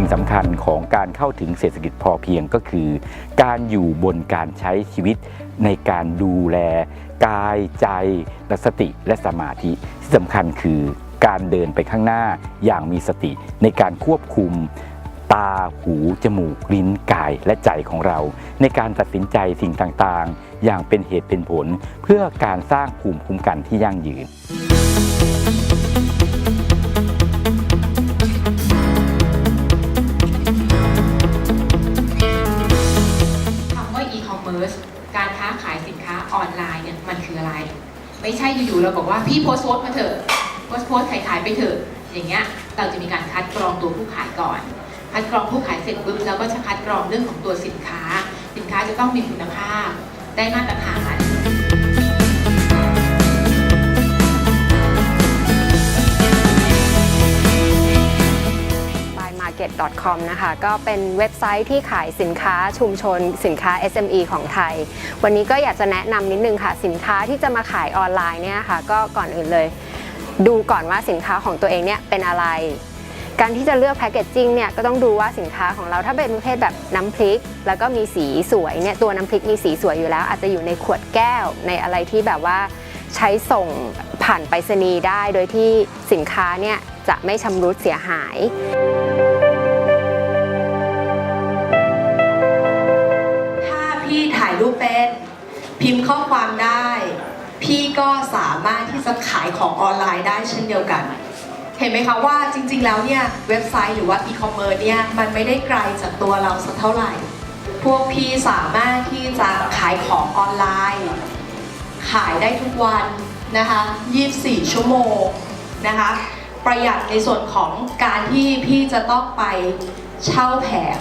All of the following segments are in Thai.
สิ่งสำคัญของการเข้าถึงเศรษฐกิจพอเพียงก็คือ การอยู่บนการใช้ชีวิตในการดูแล กายใจและสติและสมาธิที่สำคัญคือการเดินไปข้างหน้าอย่างมีสติในการควบคุมตา หู จมูก ลิ้น กาย และใจของเรา ในการตัดสินใจสิ่งต่าง ๆ อย่างเป็นเหตุเป็นผล เพื่อการสร้างภูมิคุ้มกันที่ยั่งยืน ขายสินค้าออนไลน์เนี่ยมันคืออะไร ไม่ใช่อยู่ๆเราบอกว่าพี่โพสต์โพสต์มาเถอะโพสต์โพสต์ขายขายไปเถอะอย่างเงี้ยเราจะมีการคัดกรองตัวผู้ขายก่อน คัดกรองผู้ขายเสร็จปุ๊บเราก็จะคัดกรองเรื่องของตัวสินค้า สินค้าจะต้องมีคุณภาพได้มาตรฐาน market.com นะคะ ก็เป็นเว็บไซต์ที่ขายสินค้าชุมชน สินค้า SME ของไทย วันนี้ก็อยากจะแนะนำนิดนึงค่ะ สินค้าที่จะมาขายออนไลน์เนี่ยค่ะ ก็ก่อนอื่นเลย ดูก่อนว่าสินค้าของตัวเองเนี่ยเป็นอะไร การที่จะเลือกแพคเกจจิ้งเนี่ยก็ต้องดูว่าสินค้าของเราถ้าเป็นประเภทแบบน้ำพริก แล้วก็มีสีสวยเนี่ยตัวน้ำพริกมีสีสวยอยู่แล้ว อาจจะอยู่ในขวดแก้วในอะไรที่แบบว่าใช้ส่งผ่านไปรษณีย์ได้โดยที่สินค้าเนี่ยจะไม่ชำรุดเสียหาย รูปเป็น พิมพ์ข้อความได้ พี่ก็สามารถที่จะขายของออนไลน์ได้เช่นเดียวกัน เห็นไหมคะว่าจริง ๆ แล้วเนี่ยเว็บไซต์หรือว่าอีคอมเมิร์ซเนี่ยมันไม่ได้ไกลจากตัวเราสักเท่าไหร่ พวกพี่สามารถที่จะขายของออนไลน์ ขายได้ทุกวันนะคะ 24 ชั่วโมงนะคะประหยัดในส่วนของการที่พี่จะต้องไปเช่าแผง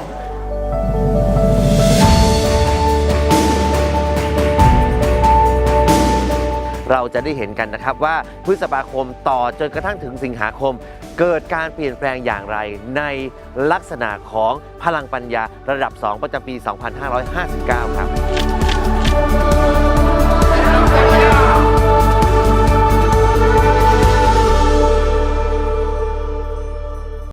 เราจะได้เห็นกันนะครับว่าพฤษภาคมต่อจนกระทั่งถึงสิงหาคม เกิดการเปลี่ยนแปลงอย่างไรในลักษณะของพลังปัญญาระดับ 2 ประจำปี 2559 ครับ